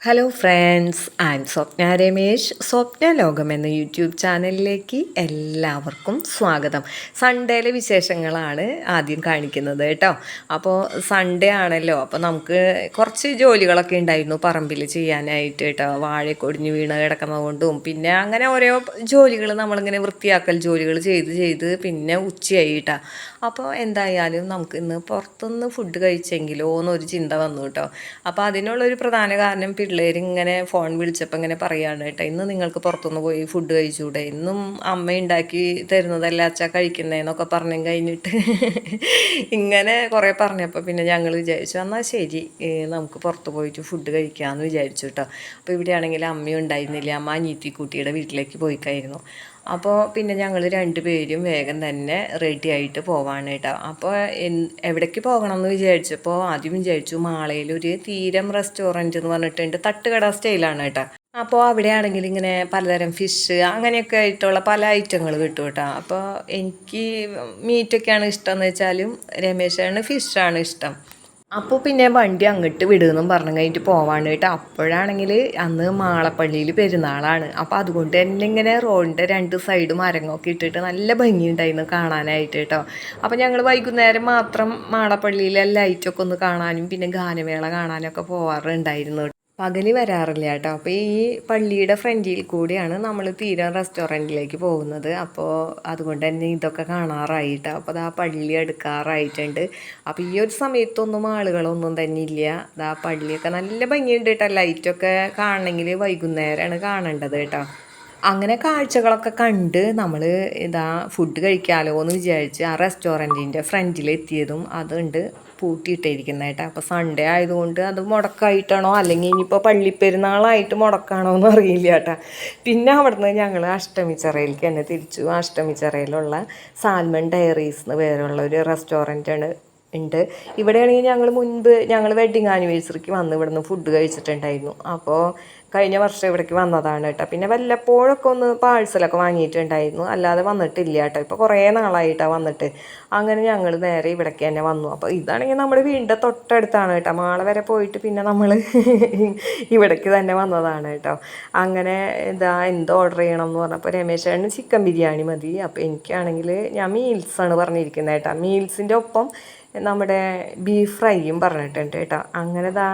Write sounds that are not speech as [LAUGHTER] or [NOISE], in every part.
Hello friends I am Swapna Ramesh. Swapna Lokam എന്ന YouTube ചാനലിലേക്ക് എല്ലാവർക്കും സ്വാഗതം. സൺഡേയിലെ വിശേഷങ്ങളാണ് ആദ്യം കാണിക്കുന്നത് കേട്ടോ. അപ്പോൾ സൺഡേ ആണല്ലോ. അപ്പോൾ നമുക്ക് കുറച്ച് ജോലികളൊക്കെ ഉണ്ടായിരുന്നു പറമ്പിൽ ചെയ്യാനായിട്ട് കേട്ടോ. വാഴക്കൊടിഞ്ഞ് വീണ് കിടക്കുന്നത് കൊണ്ടും പിന്നെ അങ്ങനെ ഓരോ ജോലികൾ നമ്മളിങ്ങനെ വൃത്തിയാക്കൽ ജോലികൾ ചെയ്ത് ചെയ്ത് പിന്നെ ഉച്ചയായി കേട്ടോ. അപ്പോൾ എന്തായാലും നമുക്ക് ഇന്ന് പുറത്തുനിന്ന് ഫുഡ് കഴിച്ചെങ്കിലോ എന്നൊരു ചിന്ത വന്നു കേട്ടോ. അപ്പോൾ അതിനുള്ളൊരു പ്രധാന കാരണം പിള്ളേർ ഇങ്ങനെ ഫോൺ വിളിച്ചപ്പോൾ ഇങ്ങനെ പറയാണ് കേട്ടോ ഇന്ന് നിങ്ങൾക്ക് പുറത്തുനിന്ന് പോയി ഫുഡ് കഴിച്ചുകൂടെ ഇന്നും അമ്മ ഉണ്ടാക്കി തരുന്നതല്ല അച്ഛ കഴിക്കുന്നതെന്നൊക്കെ പറഞ്ഞു കഴിഞ്ഞിട്ട് [LAUGHS] ഇങ്ങനെ കുറേ പറഞ്ഞപ്പോൾ പിന്നെ ഞങ്ങൾ വിചാരിച്ചു എന്നാൽ ശരി നമുക്ക് പുറത്ത് പോയിട്ട് ഫുഡ് കഴിക്കാമെന്ന് വിചാരിച്ചു കേട്ടോ അപ്പോൾ ഇവിടെയാണെങ്കിൽ അമ്മയും ഉണ്ടായിരുന്നില്ല. അമ്മ അനിയത്തിക്കുട്ടിയുടെ വീട്ടിലേക്ക് പോയിക്കായിരുന്നു. അപ്പോൾ പിന്നെ ഞങ്ങൾ രണ്ടുപേരും വേഗം തന്നെ റെഡി ആയിട്ട് പോവാണ് കേട്ടോ അപ്പോൾ എവിടേക്ക് പോകണം എന്ന് വിചാരിച്ചപ്പോൾ ആദ്യം വിചാരിച്ചു മാളയിൽ ഒരു തീരം റെസ്റ്റോറന്റ് എന്ന് പറഞ്ഞിട്ടുണ്ട് തട്ടുകട സ്റ്റൈലാണ് കേട്ടോ അപ്പോൾ അവിടെയാണെങ്കിൽ ഇങ്ങനെ പലതരം ഫിഷ് അങ്ങനെയൊക്കെ ആയിട്ടുള്ള പല ഐറ്റങ്ങൾ കിട്ടും കേട്ടോ അപ്പോൾ എനിക്ക് മീറ്റൊക്കെയാണ് ഇഷ്ടം എന്ന് വെച്ചാലും രമേശാണ് ഫിഷാണ് ഇഷ്ടം. അപ്പോൾ പിന്നെ വണ്ടി അങ്ങോട്ട് വിടുമെന്നും പറഞ്ഞു കഴിഞ്ഞിട്ട് പോവാണ് കേട്ടോ. അപ്പോഴാണെങ്കിൽ അന്ന് മാളപ്പള്ളിയിൽ പെരുന്നാളാണ്. അപ്പോൾ അതുകൊണ്ട് തന്നെ ഇങ്ങനെ റോഡിന്റെ രണ്ട് സൈഡ് മരങ്ങൊക്കെ ഇട്ടിട്ട് നല്ല ഭംഗിയുണ്ടായിരുന്നു കാണാനായിട്ട് കേട്ടോ. അപ്പോൾ ഞങ്ങൾ വൈകുന്നേരം മാത്രം മാളപ്പള്ളിയിലെ ലൈറ്റൊക്കെ ഒന്ന് കാണാനും പിന്നെ ഗാനമേള കാണാനൊക്കെ പോവാറുണ്ടായിരുന്നു പകൽ വരാറില്ല കേട്ടോ. അപ്പോൾ ഈ പള്ളിയുടെ ഫ്രണ്ടിൽ കൂടിയാണ് നമ്മൾ തീരം റെസ്റ്റോറന്റിലേക്ക് പോകുന്നത്. അപ്പോൾ അതുകൊണ്ട് തന്നെ ഇതൊക്കെ കാണാറായി കേട്ടോ. അപ്പോൾ അത് ആ പള്ളി എടുക്കാറായിട്ടുണ്ട് അപ്പോൾ ഈ ഒരു സമയത്തൊന്നും ആളുകളൊന്നും തന്നെ ഇല്ല. അതാ പള്ളിയൊക്കെ നല്ല ഭംഗിയുണ്ട് കേട്ടോ. ലൈറ്റൊക്കെ കാണണമെങ്കിൽ വൈകുന്നേരമാണ് കാണേണ്ടത് കേട്ടോ. അങ്ങനെ കാഴ്ചകളൊക്കെ കണ്ട് നമ്മൾ ഇതാ ഫുഡ് കഴിക്കാമല്ലോ എന്ന് വിചാരിച്ച് ആ റെസ്റ്റോറന്റിന്റെ ഫ്രണ്ടിൽ എത്തിയതും അതുണ്ട് പൂട്ടിയിട്ടിരിക്കുന്നത് കേട്ടോ അപ്പോൾ സൺഡേ ആയതുകൊണ്ട് അത് മുടക്കായിട്ടാണോ? അല്ലെങ്കിൽ ഇനിയിപ്പോൾ പള്ളിപ്പെരുന്നാളായിട്ട് മുടക്കാണോ എന്ന് അറിയില്ല കേട്ടോ പിന്നെ അവിടുന്ന് ഞങ്ങൾ അഷ്ടമിച്ചറയിലേക്ക് തന്നെ തിരിച്ചു. അഷ്ടമിച്ചറയിലുള്ള സാൽമൺ ഡയറീസ് എന്ന് പേരുള്ള ഒരു റെസ്റ്റോറന്റാണ് ഉണ്ട്. ഇവിടെയാണെങ്കിൽ ഞങ്ങൾ മുൻപ് ഞങ്ങൾ വെഡിങ് ആനിവേഴ്സറിക്ക് വന്ന് ഇവിടുന്ന് ഫുഡ് കഴിച്ചിട്ടുണ്ടായിരുന്നു. അപ്പോൾ കഴിഞ്ഞ വർഷം ഇവിടേക്ക് വന്നതാണ് കേട്ടോ. പിന്നെ വല്ലപ്പോഴൊക്കെ ഒന്ന് പാഴ്സലൊക്കെ വാങ്ങിയിട്ടുണ്ടായിരുന്നു. അല്ലാതെ വന്നിട്ടില്ല കേട്ടോ. ഇപ്പോൾ കുറേ നാളായിട്ടാണ് വന്നിട്ട്. അങ്ങനെ ഞങ്ങൾ നേരെ ഇവിടേക്ക് തന്നെ വന്നു. അപ്പോൾ ഇതാണെങ്കിൽ നമ്മൾ വീടിന്റെ തൊട്ടടുത്താണ് കേട്ടോ. മാള വരെ പോയിട്ട് പിന്നെ നമ്മൾ [LAUGHS] ഇവിടേക്ക് തന്നെ വന്നതാണ് കേട്ടോ. അങ്ങനെ ഇതാ എന്ത് ഓർഡർ ചെയ്യണം എന്ന് പറഞ്ഞപ്പോൾ രമേശേട്ടന് ചിക്കൻ ബിരിയാണി മതി. അപ്പോൾ എനിക്കാണെങ്കിൽ ഞാൻ മീൽസാണ് പറഞ്ഞിരിക്കുന്നത് കേട്ടോ. മീൽസിന്റെ ഒപ്പം നമ്മുടെ ബീഫ് ഫ്രൈയും പറഞ്ഞിട്ടുണ്ട് കേട്ടോ. അങ്ങനെ ദാ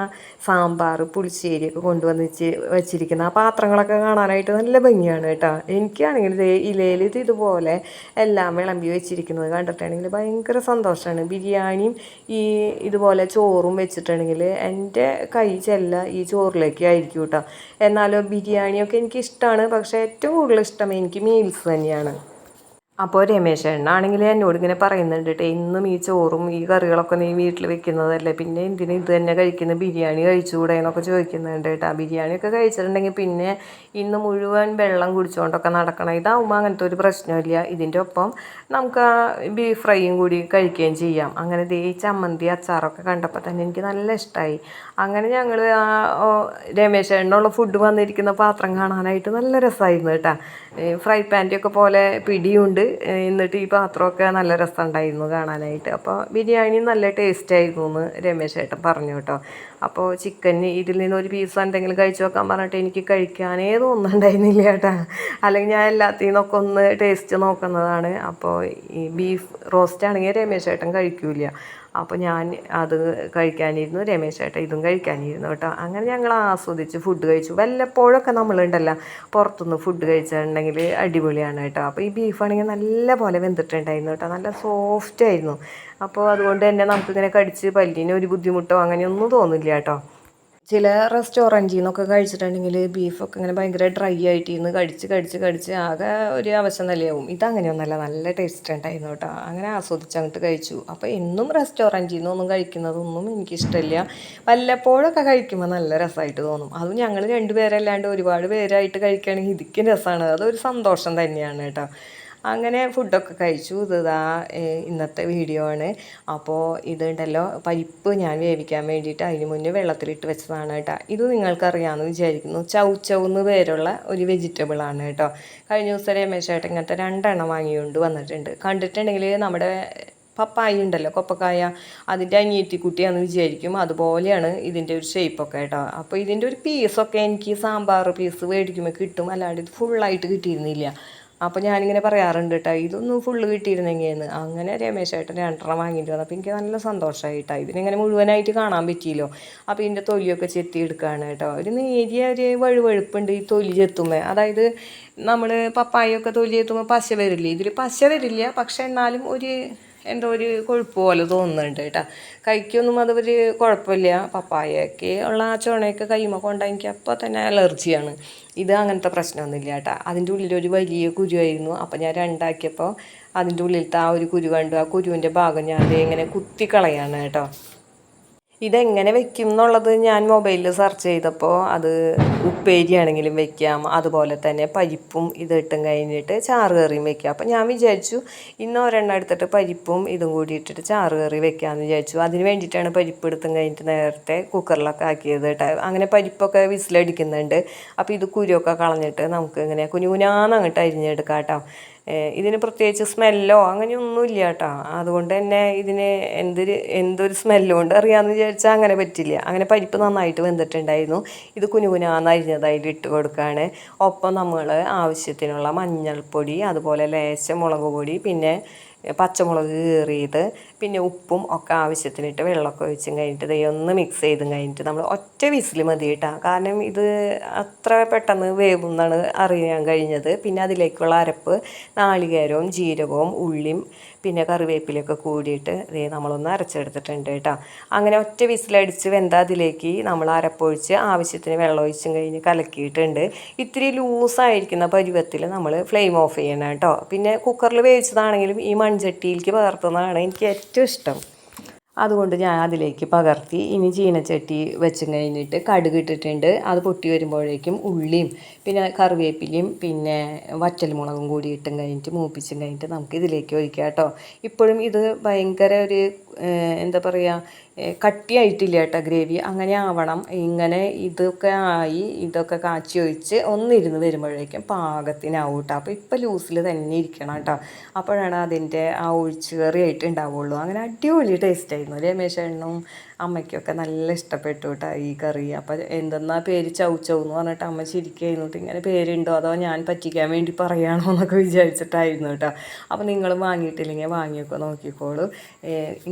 സാമ്പാർ പുളിശ്ശേരിയൊക്കെ കൊണ്ടുവന്ന് വെച്ച് വെച്ചിരിക്കുന്ന ആ പാത്രങ്ങളൊക്കെ കാണാനായിട്ട് നല്ല ഭംഗിയാണ് കേട്ടോ. എനിക്കാണെങ്കിൽ ഇലയിൽ ഇത് ഇതുപോലെ എല്ലാം വിളമ്പി വെച്ചിരിക്കുന്നത് കണ്ടിട്ടാണെങ്കിൽ ഭയങ്കര സന്തോഷമാണ് ബിരിയാണിയും ഈ ഇതുപോലെ ചോറും വെച്ചിട്ടുണ്ടെങ്കിൽ എന്റെ കൈ ചെല്ല ഈ ചോറിലേക്ക് ആയിരിക്കും കേട്ടോ. എന്നാലോ ബിരിയാണിയൊക്കെ എനിക്ക് ഇഷ്ടമാണ് പക്ഷേ ഏറ്റവും കൂടുതൽ ഇഷ്ടം എനിക്ക് മീൽസ് തന്നെയാണ്. അപ്പോൾ രമേശ് ആണെങ്കിൽ എന്നോട് ഇങ്ങനെ പറയുന്നുണ്ട് കേട്ടോ ഇന്നും ഈ ചോറും ഈ കറികളൊക്കെ നീ വീട്ടിൽ വെക്കുന്നതല്ലേ? പിന്നെ എന്തിന് ഇത് തന്നെ കഴിക്കുന്ന? ബിരിയാണി കഴിച്ചുകൂടെ എന്നൊക്കെ ചോദിക്കുന്നുണ്ട് കേട്ടോ ബിരിയാണിയൊക്കെ കഴിച്ചിട്ടുണ്ടെങ്കിൽ പിന്നെ ഇന്ന് മുഴുവൻ വെള്ളം കുടിച്ചുകൊണ്ടൊക്കെ നടക്കണം. ഇതാവുമ്പോൾ അങ്ങനത്തെ ഒരു പ്രശ്നമില്ല ഇതിന്റെ ഒപ്പം നമുക്ക് ബീഫ് ഫ്രൈയും കൂടി കഴിക്കുകയും ചെയ്യാം. അങ്ങനെ ദേ ചമ്മന്തി അച്ചാറൊക്കെ കണ്ടപ്പോൾ തന്നെ എനിക്ക് നല്ല ഇഷ്ടമായി അങ്ങനെ ഞങ്ങൾ രമേശ് എണ്ണുള്ള ഫുഡ് വന്നിരിക്കുന്ന പാത്രം കാണാനായിട്ട് നല്ല രസമായിരുന്നു കേട്ടോ ഫ്രൈ പാന്റെയൊക്കെ പോലെ പിടിയുണ്ട്. എന്നിട്ട് ഈ പാത്രമൊക്കെ നല്ല രസമുണ്ടായിരുന്നു കാണാനായിട്ട്. അപ്പോൾ ബിരിയാണി നല്ല ടേസ്റ്റ് ആയിരുന്നു എന്ന് രമേശ് ഏട്ടൻ പറഞ്ഞു കേട്ടോ. അപ്പോൾ ചിക്കൻ ഇതിൽ നിന്ന് ഒരു പീസ് എന്തെങ്കിലും കഴിച്ചു നോക്കാൻ പറഞ്ഞിട്ട് എനിക്ക് കഴിക്കാനേ തോന്നുന്നുണ്ടായിരുന്നില്ല കേട്ടോ. അല്ലെങ്കിൽ ഞാൻ എല്ലാത്തിൽ നിന്നൊക്കെ ഒന്ന് ടേസ്റ്റ് നോക്കുന്നതാണ്. അപ്പോൾ ഈ ബീഫ് റോസ്റ്റ് ആണെങ്കിൽ രമേശ് ഏട്ടൻ കഴിക്കൂല അപ്പോൾ ഞാൻ അത് കഴിക്കാനിരുന്നു രമേശ് ചേട്ടൻ ഇതും കഴിക്കാനിരുന്നു കേട്ടോ. അങ്ങനെ ഞങ്ങൾ ആസ്വദിച്ച് ഫുഡ് കഴിച്ചു. വല്ലപ്പോഴൊക്കെ നമ്മളുണ്ടല്ലോ പുറത്തുനിന്ന് ഫുഡ് കഴിച്ചിട്ടുണ്ടെങ്കിൽ അടിപൊളിയാണ് കേട്ടോ. അപ്പോൾ ഈ ബീഫാണെങ്കിൽ നല്ല പോലെ വെന്തിട്ടുണ്ടായിരുന്നു കേട്ടോ. നല്ല സോഫ്റ്റ് ആയിരുന്നു. അപ്പോൾ അതുകൊണ്ട് തന്നെ നമുക്കിങ്ങനെ കടിച്ച് പല്ലിന് ഒരു ബുദ്ധിമുട്ടോ അങ്ങനെയൊന്നും തോന്നില്ല കേട്ടോ. ചില റെസ്റ്റോറന്റിൽ നിന്നൊക്കെ കഴിച്ചിട്ടുണ്ടെങ്കിൽ ബീഫൊക്കെ ഇങ്ങനെ ഭയങ്കര ഡ്രൈ ആയിട്ട് ഇരുന്ന് കഴിച്ച് കഴിച്ച് കഴിച്ച് ആകെ ഒരു അവശം നിലയാവും. ഇതങ്ങനെയൊന്നല്ല നല്ല ടേസ്റ്റ് ഉണ്ടായിരുന്നു കേട്ടോ. അങ്ങനെ ആസ്വദിച്ച് അങ്ങോട്ട് കഴിച്ചു. അപ്പോൾ എന്നും റെസ്റ്റോറന്റിൽ നിന്നൊന്നും കഴിക്കുന്നതൊന്നും എനിക്കിഷ്ടമില്ല വല്ലപ്പോഴൊക്കെ കഴിക്കുമ്പോൾ നല്ല രസമായിട്ട് തോന്നും. അതും ഞങ്ങൾ രണ്ടുപേരല്ലാണ്ട് ഒരുപാട് പേരായിട്ട് കഴിക്കുകയാണെങ്കിൽ ഇതിക്കും രസമാണ് അതൊരു സന്തോഷം തന്നെയാണ് കേട്ടോ. അങ്ങനെ ഫുഡൊക്കെ കഴിച്ചു. ഇത് ഇന്നത്തെ വീഡിയോ ആണ്. അപ്പോൾ ഇതുണ്ടല്ലോ പരിപ്പ് ഞാൻ വേവിക്കാൻ വേണ്ടിയിട്ട് അതിന് മുന്നേ വെള്ളത്തിലിട്ട് വെച്ചതാണ് കേട്ടോ. ഇത് നിങ്ങൾക്കറിയാമെന്ന് വിചാരിക്കുന്നു. ചൗ ചൗ എന്ന് പേരുള്ള ഒരു വെജിറ്റബിളാണ് കേട്ടോ. കഴിഞ്ഞ ദിവസം രമേശ് ചേട്ടൻ ഇങ്ങനത്തെ രണ്ടെണ്ണം വാങ്ങിക്കൊണ്ട് വന്നിട്ടുണ്ട്. കണ്ടിട്ടുണ്ടെങ്കിൽ നമ്മുടെ പപ്പായ ഉണ്ടല്ലോ കൊപ്പക്കായ അതിന്റെ അനിയത്തിക്കുട്ടിയാന്ന് വിചാരിക്കും. അതുപോലെയാണ് ഇതിന്റെ ഒരു ഷേപ്പൊക്കെ കേട്ടോ. അപ്പോൾ ഇതിന്റെ ഒരു പീസൊക്കെ എനിക്ക് സാമ്പാർ പീസ് മേടിക്കുമ്പോൾ കിട്ടും. അല്ലാണ്ട് ഇത് ഫുള്ളായിട്ട് കിട്ടിയിരുന്നില്ല. അപ്പോൾ ഞാനിങ്ങനെ പറയാറുണ്ട് കേട്ടോ ഇതൊന്നും ഫുള്ള് കിട്ടിയിരുന്നെങ്കിന്ന് അങ്ങനെ രമേശേട്ടൻ രണ്ടെണ്ണം വാങ്ങിയിട്ട് വന്നു. അപ്പോൾ എനിക്ക് നല്ല സന്തോഷമായി കേട്ടോ ഇതിനിങ്ങനെ മുഴുവനായിട്ട് കാണാൻ പറ്റിയല്ലോ. അപ്പോൾ ഇതിന്റെ തൊലിയൊക്കെ ചെത്തി എടുക്കുകയാണ് കേട്ടോ ഒരു നേരിയ ഒരു വഴുവഴുപ്പുണ്ട് ഈ തൊലി ചെത്തുമ്പോൾ അതായത് നമ്മൾ പപ്പായൊക്കെ തൊലി ചെത്തുമ്പോൾ പശ വരില്ല? ഇതിൽ പശ വരില്ല. പക്ഷേ എന്നാലും ഒരു എന്തോ ഒരു കൊഴുപ്പ് പോലെ തോന്നുന്നുണ്ട് കേട്ടോ. കൈക്കൊന്നും അത് ഒരു കുഴപ്പമില്ല. പപ്പായയൊക്കെ ഉള്ള ആ ചുണയൊക്കെ കൈമ കൊണ്ടാൽ എനിക്ക് അപ്പോൾ തന്നെ അലർജിയാണ്. ഇത് അങ്ങനത്തെ പ്രശ്നമൊന്നുമില്ല കേട്ടോ. അതിന്റെ ഉള്ളിലൊരു വലിയ കുരുവായിരുന്നു. അപ്പോൾ ഞാൻ രണ്ടാക്കിയപ്പോൾ അതിന്റെ ഉള്ളിലത്തെ ആ ഒരു കുരു കണ്ടു. ആ കുരുവിന്റെ ഭാഗം ഞാൻ ഇങ്ങനെ കുത്തിക്കളയാണ് കേട്ടോ. ഇതെങ്ങനെ വെക്കും എന്നുള്ളത് ഞാൻ മൊബൈലിൽ സെർച്ച് ചെയ്തപ്പോൾ അത് ഉപ്പേരിയാണെങ്കിലും വെക്കാം. അതുപോലെ തന്നെ പരിപ്പും ഇതിട്ടും കഴിഞ്ഞിട്ട് ചാറ് കറിയും വെക്കാം. അപ്പം ഞാൻ വിചാരിച്ചു ഇന്ന് ഒരെണ്ണം എടുത്തിട്ട് പരിപ്പും ഇതും കൂടി ഇട്ടിട്ട് ചാറ് കറി വെക്കാമെന്ന് വിചാരിച്ചു. അതിന് വേണ്ടിയിട്ടാണ് പരിപ്പ് എടുത്തും കഴിഞ്ഞിട്ട് നേരത്തെ കുക്കറിലൊക്കെ ആക്കിയത് കേട്ടോ അങ്ങനെ പരിപ്പൊക്കെ വിസിലടിക്കുന്നുണ്ട്. അപ്പോൾ ഇത് കുരുവൊക്കെ കളഞ്ഞിട്ട് നമുക്ക് ഇങ്ങനെ കുഞ്ഞുകുഞ്ഞാന്ന് അങ്ങോട്ട് അരിഞ്ഞെടുക്കാം കേട്ടോ ഇതിന് പ്രത്യേകിച്ച് സ്മെല്ലോ അങ്ങനെയൊന്നുമില്ല കേട്ടോ അതുകൊണ്ട് തന്നെ ഇതിന് എന്തൊരു എന്തൊരു സ്മെല്ലോ കൊണ്ട് അറിയാമെന്ന് വിചാരിച്ചാൽ അങ്ങനെ പറ്റില്ല. അങ്ങനെ പരിപ്പ് നന്നായിട്ട് വെന്തിട്ടുണ്ടായിരുന്നു. ഇത് കുനുകുനാന്ന് അരിഞ്ഞത് അതിൽ ഇട്ട് കൊടുക്കുകയാണ് ഒപ്പം നമ്മൾ ആവശ്യത്തിനുള്ള മഞ്ഞൾപ്പൊടി അതുപോലെ ലേശം മുളക് പൊടി പിന്നെ പച്ചമുളക് കീറിയത് പിന്നെ ഉപ്പും ഒക്കെ ആവശ്യത്തിനിട്ട് വെള്ളമൊക്കെ ഒഴിച്ചും കഴിഞ്ഞിട്ട് ദേ ഒന്ന് മിക്സ് ചെയ്തും കഴിഞ്ഞിട്ട് നമ്മൾ ഒറ്റ വിസിൽ മതി കേട്ടോ. കാരണം ഇത് അത്ര പെട്ടെന്ന് വേവും എന്നാണ് അറിയാൻ കഴിഞ്ഞത്. പിന്നെ അതിലേക്കുള്ള അരപ്പ് നാളികേരവും ജീരകവും ഉള്ളിയും പിന്നെ കറിവേപ്പിലൊക്കെ കൂടിയിട്ട് ദേ നമ്മളൊന്ന് അരച്ചെടുത്തിട്ടുണ്ട് കേട്ടോ. അങ്ങനെ ഒറ്റ വിസിലടിച്ച് വെന്ത അതിലേക്ക് നമ്മൾ അരപ്പൊഴിച്ച് ആവശ്യത്തിന് വെള്ളം ഒഴിച്ചും കഴിഞ്ഞ് കലക്കിയിട്ടുണ്ട്. ഇത്തിരി ലൂസായിരിക്കുന്ന പരുവത്തിൽ നമ്മൾ ഫ്ലെയിം ഓഫ് ചെയ്യണം കേട്ടോ. പിന്നെ കുക്കറിൽ വേവിച്ചതാണെങ്കിലും ഈ മൺചട്ടിയിലേക്ക് പകർത്തുന്നതാണ് എനിക്ക് ഏറ്റവും ഇഷ്ടം. അതുകൊണ്ട് ഞാൻ അതിലേക്ക് പകർത്തി ഇനി ചീനച്ചട്ടി വെച്ചും കഴിഞ്ഞിട്ട് കടുക് ഇട്ടിട്ടുണ്ട്. അത് പൊട്ടി വരുമ്പോഴേക്കും ഉള്ളിയും പിന്നെ കറിവേപ്പിലയും പിന്നെ വറ്റൽമുളകും കൂടി ഇട്ടും കഴിഞ്ഞിട്ട് മൂപ്പിച്ചും കഴിഞ്ഞിട്ട് നമുക്ക് ഇതിലേക്ക് ഒഴിക്കാം കേട്ടോ. ഇപ്പോഴും ഇത് ഭയങ്കര ഒരു എന്താ പറയുക കട്ടിയായിട്ടില്ല കേട്ടോ ഗ്രേവി. അങ്ങനെ ആവണം. ഇങ്ങനെ ഇതൊക്കെ ആയി ഇതൊക്കെ കാച്ചി ഒഴിച്ച് ഒന്നിരുന്ന് വരുമ്പോഴേക്കും പാകത്തിനാവും കേട്ടോ അപ്പോൾ ഇപ്പം ലൂസിൽ തന്നെ ഇരിക്കണം കേട്ടോ. അപ്പോഴാണ് അതിന്റെ ആ ഒഴിച്ചു കറിയായിട്ട് ഉണ്ടാവുള്ളൂ. അങ്ങനെ അടിപൊളി ടേസ്റ്റ് ആയിരുന്നു രമേശ് എണ്ണും അമ്മയ്ക്കൊക്കെ നല്ല ഇഷ്ടപ്പെട്ടു കേട്ടോ ഈ കറി. അപ്പം എന്തെന്നാ പേര് ചൗച്ചൗ എന്ന് പറഞ്ഞിട്ട് അമ്മ ശരിക്കായിരുന്നിട്ട് "ഇത് ഇങ്ങനെ പേരുണ്ടോ അതോ ഞാൻ പറ്റിക്കാൻ വേണ്ടി പറയുകയാണോ എന്നൊക്കെ വിചാരിച്ചിട്ടായിരുന്നു കേട്ടോ അപ്പം നിങ്ങൾ വാങ്ങിയിട്ടില്ലെങ്കിൽ വാങ്ങിയൊക്കെ നോക്കിക്കോളൂ.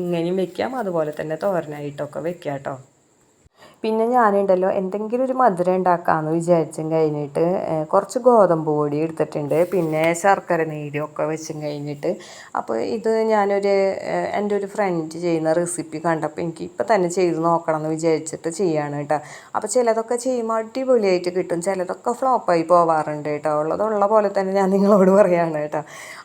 ഇങ്ങനെയും വെക്കാം. അതുപോലെ തന്നെ തോരനായിട്ടൊക്കെ വെക്കാം കേട്ടോ പിന്നെ ഞാനുണ്ടല്ലോ എന്തെങ്കിലും ഒരു മധുരം ഉണ്ടാക്കാമെന്ന് വിചാരിച്ചും കഴിഞ്ഞിട്ട് കുറച്ച് ഗോതമ്പ് പൊടി എടുത്തിട്ടുണ്ട്. പിന്നെ ശർക്കര നീരൊക്കെ വെച്ചും കഴിഞ്ഞിട്ട് അപ്പോൾ ഇത് ഞാനൊരു എന്റെ ഒരു ഫ്രണ്ട് ചെയ്യുന്ന റെസിപ്പി കണ്ടപ്പോൾ എനിക്ക് ഇപ്പം തന്നെ ചെയ്ത് നോക്കണം എന്ന് വിചാരിച്ചിട്ട് ചെയ്യാണ് കേട്ടോ. അപ്പോൾ ചിലതൊക്കെ ചെയ്യുമ്പോൾ അടിപൊളിയായിട്ട് കിട്ടും. ചിലതൊക്കെ ഫ്ലോപ്പായി പോവാറുണ്ട് കേട്ടോ. ഉള്ളതുള്ള പോലെ തന്നെ ഞാൻ നിങ്ങളോട് പറയാണ് കേട്ടോ.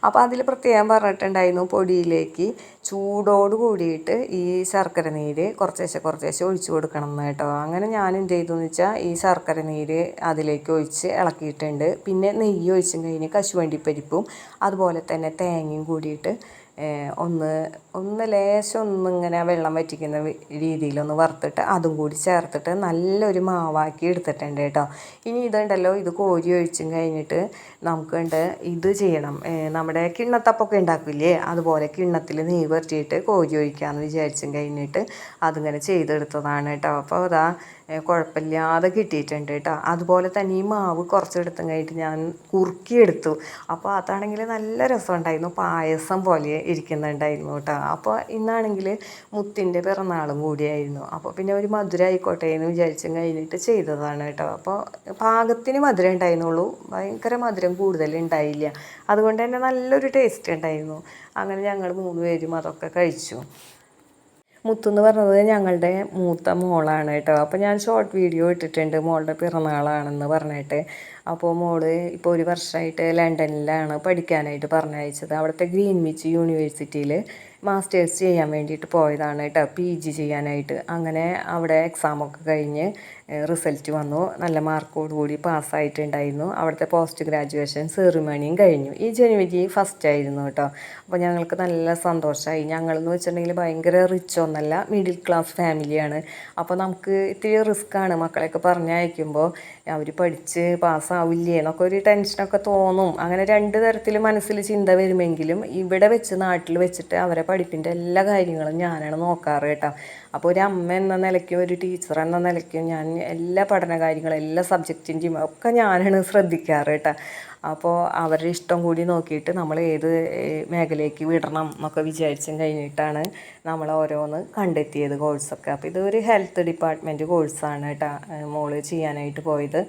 അപ്പോൾ അതിൽ പ്രത്യേകം പറഞ്ഞിട്ടുണ്ടായിരുന്നു പൊടിയിലേക്ക് ചൂടോട് കൂടിയിട്ട് ഈ ശർക്കര നീര് കുറച്ചേശ്ശെ കുറച്ചേശ്ശെ ഒഴിച്ചു കൊടുക്കണം എന്ന് കേട്ടോ. അങ്ങനെ ഞാൻ എന്ത് ചെയ്തു എന്ന് വെച്ചാൽ ഈ ശർക്കര നീര് അതിലേക്ക് ഒഴിച്ച് ഇളക്കിയിട്ടുണ്ട്. പിന്നെ നെയ്യ് ഒഴിച്ചും കഴിഞ്ഞ് കശുവണ്ടിപ്പരിപ്പും അതുപോലെ തന്നെ തേങ്ങയും കൂടിയിട്ട് ഒന്ന് ഒന്ന് ലേശം ഒന്നിങ്ങനെ വെള്ളം വറ്റിക്കുന്ന രീതിയിലൊന്ന് വറുത്തിട്ട് അതും കൂടി ചേർത്തിട്ട് നല്ലൊരു മാവാക്കി എടുത്തിട്ടുണ്ട് കേട്ടോ. ഇനി ഇതുണ്ടല്ലോ ഇത് കോരി ഒഴിച്ചും കഴിഞ്ഞിട്ട് നമുക്കുണ്ട് ഇത് ചെയ്യണം. നമ്മുടെ കിണ്ണത്തപ്പൊക്കെ ഉണ്ടാക്കില്ലേ? അതുപോലെ കിണ്ണത്തിൽ നീ പറ്റിയിട്ട് കോരി ഒഴിക്കാമെന്ന് വിചാരിച്ചും കഴിഞ്ഞിട്ട് അതിങ്ങനെ ചെയ്തെടുത്തതാണ് കേട്ടോ. അപ്പോൾ അതാ കുഴപ്പമില്ലാതെ കിട്ടിയിട്ടുണ്ട് കേട്ടോ. അതുപോലെ തന്നെ ഈ മാവ് കുറച്ചെടുത്തും കഴിഞ്ഞിട്ട് ഞാൻ കുറുക്കിയെടുത്തു. അപ്പോൾ അതാണെങ്കിൽ നല്ല രസമുണ്ടായിരുന്നു. പായസം പോലെ ഇരിക്കുന്നുണ്ടായിരുന്നു കേട്ടോ. അപ്പോൾ ഇന്നാണെങ്കിൽ മുത്തിന്റെ പിറന്നാളും കൂടിയായിരുന്നു. അപ്പോൾ പിന്നെ ഒരു മധുരം ആയിക്കോട്ടെ എന്ന് വിചാരിച്ചും കഴിഞ്ഞിട്ട് ചെയ്തതാണ് കേട്ടോ. അപ്പോൾ പാകത്തിന് മധുരം ഉണ്ടായിരുന്നുള്ളൂ. ഭയങ്കര മധുരം കൂടുതൽ ഉണ്ടായില്ല. അതുകൊണ്ട് തന്നെ നല്ലൊരു ടേസ്റ്റ് ഉണ്ടായിരുന്നു. അങ്ങനെ ഞങ്ങൾ മൂന്ന് പേരും അതൊക്കെ കഴിച്ചു. മുത്തെന്ന് പറഞ്ഞത് ഞങ്ങളുടെ മൂത്ത മോളാണ് കേട്ടോ. അപ്പോൾ ഞാൻ ഷോർട്ട് വീഡിയോ ഇട്ടിട്ടുണ്ട് മോളുടെ പിറന്നാളാണെന്ന് പറഞ്ഞിട്ട്. അപ്പോൾ മോൾ ഇപ്പോൾ ഒരു വർഷമായിട്ട് ലണ്ടനിലാണ് പഠിക്കാനായിട്ട് പറഞ്ഞയച്ചത്. അവിടുത്തെ ഗ്രീൻവിച്ച് യൂണിവേഴ്സിറ്റിയിൽ മാസ്റ്റേഴ്സ് ചെയ്യാൻ വേണ്ടിയിട്ട് പോയതാണ് കേട്ടോ പി ജി ചെയ്യാനായിട്ട്. അങ്ങനെ അവിടെ എക്സാമൊക്കെ കഴിഞ്ഞ് റിസൾട്ട് വന്നു. നല്ല മാർക്കോട് കൂടി പാസ്സായിട്ടുണ്ടായിരുന്നു അവിടുത്തെ പോസ്റ്റ് ഗ്രാജുവേഷൻ സെറിമണിയും കഴിഞ്ഞു. ഈ ജനുവരി ഫസ്റ്റ് ആയിരുന്നു കേട്ടോ. അപ്പോൾ ഞങ്ങൾക്ക് നല്ല സന്തോഷമായി ഞങ്ങളെന്ന് വെച്ചിട്ടുണ്ടെങ്കിൽ ഭയങ്കര റിച്ച് ഒന്നല്ല മിഡിൽ ക്ലാസ് ഫാമിലിയാണ് അപ്പോൾ നമുക്ക് ഇത്തിരി റിസ്ക്കാണ് മക്കളെയൊക്കെ പറഞ്ഞയക്കുമ്പോൾ അവർ പഠിച്ച് പാസ്സാവില്ലേ എന്നൊക്കെ ഒരു ടെൻഷനൊക്കെ തോന്നും. അങ്ങനെ രണ്ട് തരത്തിൽ മനസ്സിൽ ചിന്ത വരുമെങ്കിലും ഇവിടെ വെച്ച് നാട്ടിൽ വെച്ചിട്ട് അവരെ പഠിപ്പിന്റെ എല്ലാ കാര്യങ്ങളും ഞാനാണ് നോക്കാറ് കേട്ടോ. അപ്പോൾ ഒരു അമ്മ എന്ന നിലയ്ക്കും ഒരു ടീച്ചർ എന്ന നിലയ്ക്കും ഞാൻ എല്ലാ പഠന കാര്യങ്ങളും എല്ലാ സബ്ജക്റ്റിന്റെയും ഒക്കെ ഞാനാണ് ശ്രദ്ധിക്കാറ് കേട്ടോ. അപ്പോൾ അവരുടെ ഇഷ്ടം കൂടി നോക്കിയിട്ട് നമ്മൾ ഏത് മേഖലയ്ക്ക് വിടണം എന്നൊക്കെ വിചാരിച്ചും കഴിഞ്ഞിട്ടാണ് നമ്മൾ ഓരോന്ന് കണ്ടെത്തിയത് കോഴ്സൊക്കെ അപ്പോൾ ഇതൊരു ഹെൽത്ത് ഡിപ്പാർട്ട്മെന്റ് കോഴ്സാണ് കേട്ടോ മോൾ ചെയ്യാനായിട്ട് പോയത്.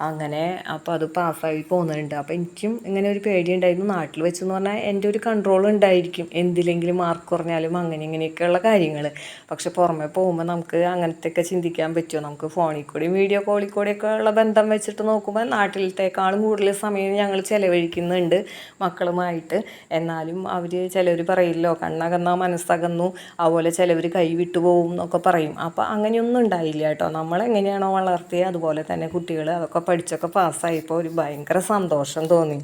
അങ്ങനെ അപ്പോൾ അത് പാസ്സായി പോകുന്നുണ്ട് അപ്പോൾ എനിക്കും ഇങ്ങനെ ഒരു പേടി ഉണ്ടായിരുന്നു നാട്ടിൽ വെച്ചെന്ന് പറഞ്ഞാൽ എന്റെ ഒരു കൺട്രോൾ ഉണ്ടായിരിക്കും. എന്തിലെങ്കിലും മാർക്ക് കുറഞ്ഞാലും അങ്ങനെ ഇങ്ങനെയൊക്കെയുള്ള കാര്യങ്ങൾ പക്ഷെ പുറമെ പോകുമ്പോൾ നമുക്ക് അങ്ങനത്തെയൊക്കെ ചിന്തിക്കാൻ പറ്റുമോ? നമുക്ക് ഫോണിൽ കൂടിയും വീഡിയോ കോളിൽ കൂടിയൊക്കെ ഉള്ള ബന്ധം വെച്ചിട്ട് നോക്കുമ്പോൾ നാട്ടിലത്തേക്കാളും കൂടുതൽ സമയം ഞങ്ങൾ ചിലവഴിക്കുന്നുണ്ട് മക്കളുമായിട്ട്. എന്നാലും അവർ ചിലവർ പറയില്ലോ കണ്ണകന്ന മനസ്സകന്നു അതുപോലെ ചിലവർ കൈ വിട്ടു പോകും എന്നൊക്കെ പറയും. അപ്പോൾ അങ്ങനെയൊന്നും ഉണ്ടായില്ല കേട്ടോ. നമ്മളെങ്ങനെയാണോ വളർത്തിയത് അതുപോലെ തന്നെ കുട്ടികൾ അതൊക്കെ പഠിച്ചൊക്കെ പാസ്സായപ്പോൾ ഒരു ഭയങ്കര സന്തോഷം തോന്നി.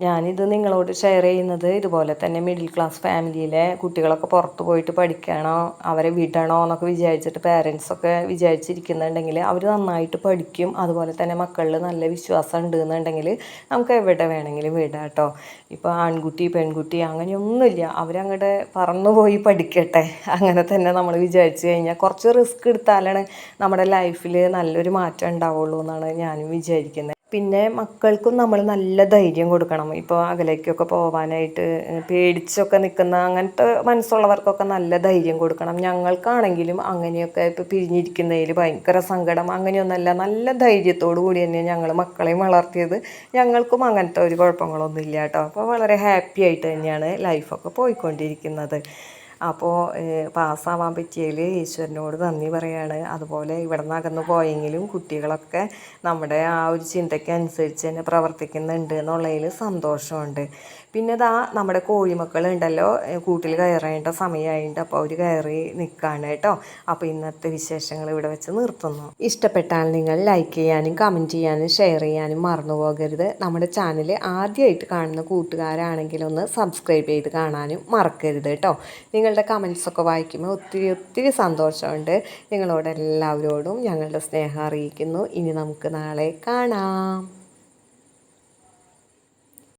ഞാനിത് നിങ്ങളോട് ഷെയർ ചെയ്യുന്നത് ഇതുപോലെ തന്നെ മിഡിൽ ക്ലാസ് ഫാമിലിയിലെ കുട്ടികളൊക്കെ പുറത്ത് പോയിട്ട് പഠിക്കണോ അവരെ വിടണോ എന്നൊക്കെ വിചാരിച്ചിട്ട് പേരൻസൊക്കെ വിചാരിച്ചിരിക്കുന്നുണ്ടെങ്കിൽ അവർ നന്നായിട്ട് പഠിക്കും. അതുപോലെ തന്നെ മക്കളിൽ നല്ല വിശ്വാസം ഉണ്ട് എന്നുണ്ടെങ്കിൽ നമുക്ക് എവിടെ വേണമെങ്കിലും വിടാം കേട്ടോ. ഇപ്പോൾ ആൺകുട്ടി പെൺകുട്ടി അങ്ങനെയൊന്നുമില്ല. അവരങ്ങോട്ട് പറന്നു പോയി പഠിക്കട്ടെ. അങ്ങനെ തന്നെ നമ്മൾ വിചാരിച്ചു കഴിഞ്ഞാൽ കുറച്ച് റിസ്ക് എടുത്താലാണ് നമ്മുടെ ലൈഫിൽ നല്ലൊരു മാറ്റം ഉണ്ടാവുള്ളൂ എന്നാണ് ഞാനും വിചാരിക്കുന്നത്. പിന്നെ മക്കൾക്കും നമ്മൾ നല്ല ധൈര്യം കൊടുക്കണം. ഇപ്പോൾ അകലേക്കൊക്കെ പോകാനായിട്ട് പേടിച്ചൊക്കെ നിൽക്കുന്ന അങ്ങനത്തെ മനസ്സുള്ളവർക്കൊക്കെ നല്ല ധൈര്യം കൊടുക്കണം. ഞങ്ങൾക്കാണെങ്കിലും അങ്ങനെയൊക്കെ ഇപ്പോൾ പിരിഞ്ഞിരിക്കുന്നതിൽ ഭയങ്കര സങ്കടം അങ്ങനെയൊന്നല്ല നല്ല ധൈര്യത്തോടു കൂടി തന്നെ ഞങ്ങൾ മക്കളെയും വളർത്തിയത്. ഞങ്ങൾക്കും അങ്ങനത്തെ ഒരു കുഴപ്പങ്ങളൊന്നും ഇല്ല കേട്ടോ. അപ്പോൾ വളരെ ഹാപ്പി ആയിട്ട് തന്നെയാണ് ലൈഫൊക്കെ പോയിക്കൊണ്ടിരിക്കുന്നത്. അപ്പോൾ പാസ്സാവാൻ പറ്റിയതിൽ ഈശ്വരനോട് നന്ദി പറയാണ്. അതുപോലെ ഇവിടെ നിന്ന് അകന്നു പോയെങ്കിലും കുട്ടികളൊക്കെ നമ്മുടെ ആ ഒരു ചിന്തയ്ക്ക് അനുസരിച്ച് തന്നെ പ്രവർത്തിക്കുന്നുണ്ട് എന്നുള്ളതിൽ സന്തോഷമുണ്ട്. പിന്നെ ഇതാ നമ്മുടെ കോഴിമക്കൾ ഉണ്ടല്ലോ കൂട്ടിൽ കയറേണ്ട സമയമായിട്ടുണ്ട് അപ്പോൾ അവർ കയറി നിൽക്കുകയാണ് കേട്ടോ. അപ്പോൾ ഇന്നത്തെ വിശേഷങ്ങൾ ഇവിടെ വെച്ച് നിർത്തുന്നു. ഇഷ്ടപ്പെട്ടാൽ നിങ്ങൾ ലൈക്ക് ചെയ്യാനും കമന്റ് ചെയ്യാനും ഷെയർ ചെയ്യാനും മറന്നു പോകരുത്. നമ്മുടെ ചാനൽ ആദ്യമായിട്ട് കാണുന്ന കൂട്ടുകാരാണെങ്കിൽ ഒന്ന് സബ്സ്ക്രൈബ് ചെയ്ത് കാണാനും മറക്കരുത് കേട്ടോ. നിങ്ങളുടെ കമൻസൊക്കെ വായിക്കുമ്പോൾ ഒത്തിരി ഒത്തിരി സന്തോഷമുണ്ട്. നിങ്ങളോട് എല്ലാവരോടും ഞങ്ങളുടെ സ്നേഹം അറിയിക്കുന്നു. ഇനി നമുക്ക് നാളെ കാണാം.